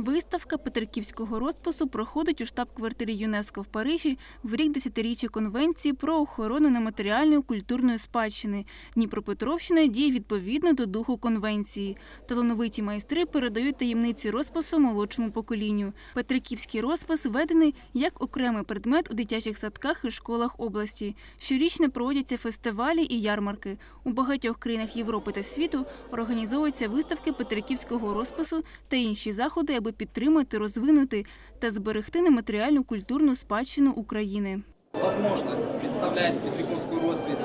Виставка Петриківського розпису проходить у штаб-квартирі ЮНЕСКО в Парижі в рік десятиріччя Конвенції про охорону нематеріальної культурної спадщини. Дніпропетровщина діє відповідно до духу конвенції. Талановиті майстри передають таємниці розпису молодшому поколінню. Петриківський розпис введений як окремий предмет у дитячих садках і школах області. Щорічно проводяться фестивалі і ярмарки. У багатьох країнах Європи та світу організовуються виставки Петриківського розпису та інші заходи, аби підтримати, розвинути та зберегти нематеріальну культурну спадщину України. возможность представлять Петриковскую роспись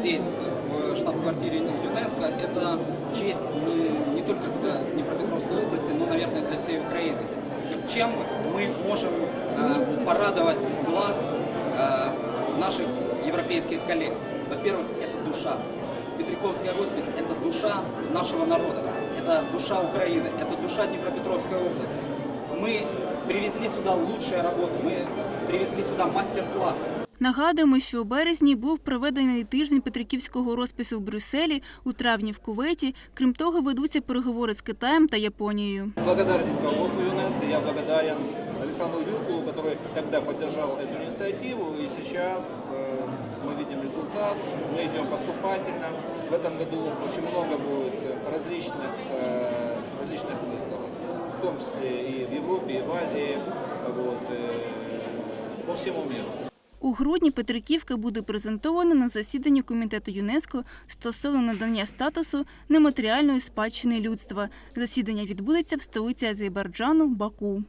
здесь, в штаб-квартире ЮНЕСКО, это честь не, не только для Днепропетровской области, но, наверное, для всей Украины. Чем мы можем э, порадовать глаз э, наших европейских коллег? Во-первых, это душа. Петриковская роспись – это душа нашего народа, это душа Украины, это душа Днепропетровской области. Мы привезли сюда лучшие работы, мы привезли сюда мастер-класс. Нагадуємо, що у березні був проведений тиждень Петриківського розпису в Брюсселі, у травні в Кувейті. Крім того, ведуться переговори з Китаєм та Японією. Благодарен руководству ЮНЕСКО, я благодарен Александру Вилкулу, который тогда поддержал эту инициативу, и сейчас э, мы видим результат, мы идем поступательно. В этом году очень много будет э, различных, э, различных выставок, в том числе и в Европе, и в Азии, вот, э, по всему миру. У грудні Петриківка буде презентована на засіданні комітету ЮНЕСКО стосовно надання статусу нематеріальної спадщини людства. Засідання відбудеться в столиці Азербайджану Баку.